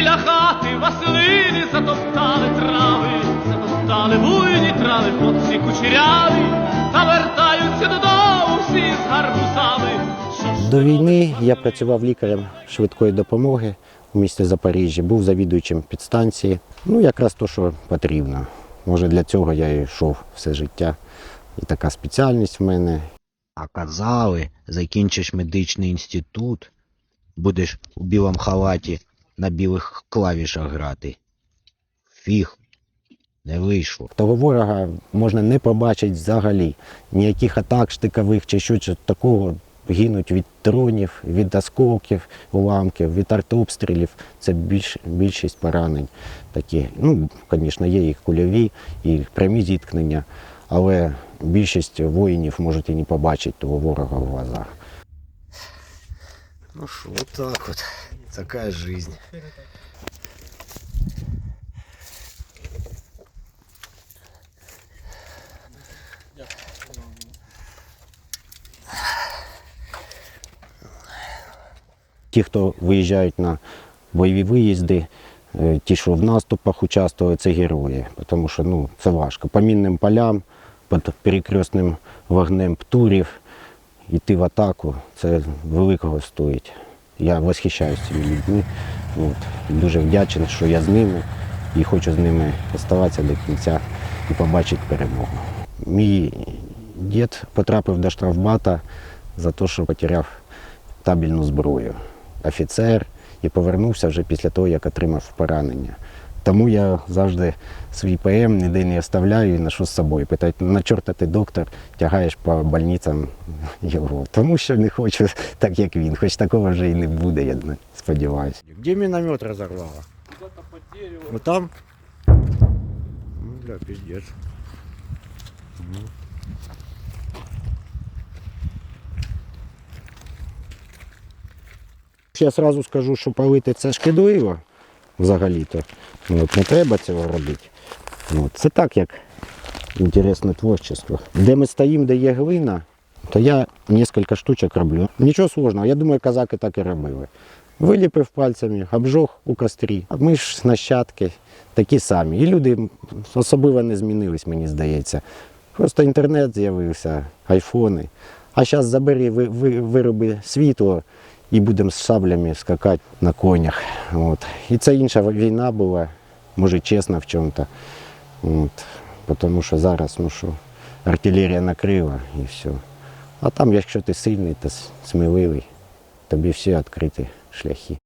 біля хати Василини затоптали трави, затоптали буйні трави, хлопці кучеряві, та вертаються додому всі з гарбузами. До війни я працював лікарем швидкої допомоги у місті Запоріжжя, був завідуючим підстанції. Ну, якраз то, що потрібно. Може, для цього я і йшов все життя. І така спеціальність в мене. А казали, закінчиш медичний інститут, будеш у білому халаті на білих клавішах грати. Фіг, не вийшло. Того ворога можна не побачити взагалі. Ніяких атак штикових чи щось такого гинуть від дронів, від осколків, уламків, від артобстрілів. Це більш, більшість поранень такі. Ну, звісно, є і кульові, і прямі зіткнення, але більшість воїнів можуть і не побачити того ворога в глазах. Ну що, вот так вот. Такая жизнь. Ті, хто виїжджають на бойові виїзди, е, ті, що в наступах участвували, це герої. Тому що ну, це важко. По мінним полям, під перекресним вогнем птурів йти в атаку, це великого стоїть. Я восхищаюся цими людьми. От. Дуже вдячний, що я з ними і хочу з ними оставатися до кінця і побачити перемогу. Мій дід потрапив до штрафбата за те, що потеряв табельну зброю. Офіцер і повернувся вже після того, як отримав поранення. Тому я завжди свій ПМ ніде не оставляю і ношу з собою. Питають, на чорта ти доктор тягаєш по больницям його. Тому що не хочу так, як він. Хоч такого вже і не буде, я сподіваюся. Де міномет розорвало? дереву. Вот там? Ну, бля, пиздец. Я сразу скажу, що палити це шкідливо взагалі-то. Ну, От, не треба цього робити. От, це так, як інтересне творчество. Де ми стоїмо, де є глина, то я кілька штучок роблю. Нічого складного, я думаю, казаки так і робили. Виліпив пальцями, обжог у кострі. А ми ж нащадки такі самі. І люди особливо не змінились, мені здається. Просто інтернет з'явився, айфони. А зараз забери ви- ви- вироби світло і будемо з шаблями скакати на конях. От. І це інша війна була, може чесна в чому-то. Тому що зараз ну що, артилерія накрила і все. А там, якщо ти сильний та сміливий, тобі всі відкриті шляхи.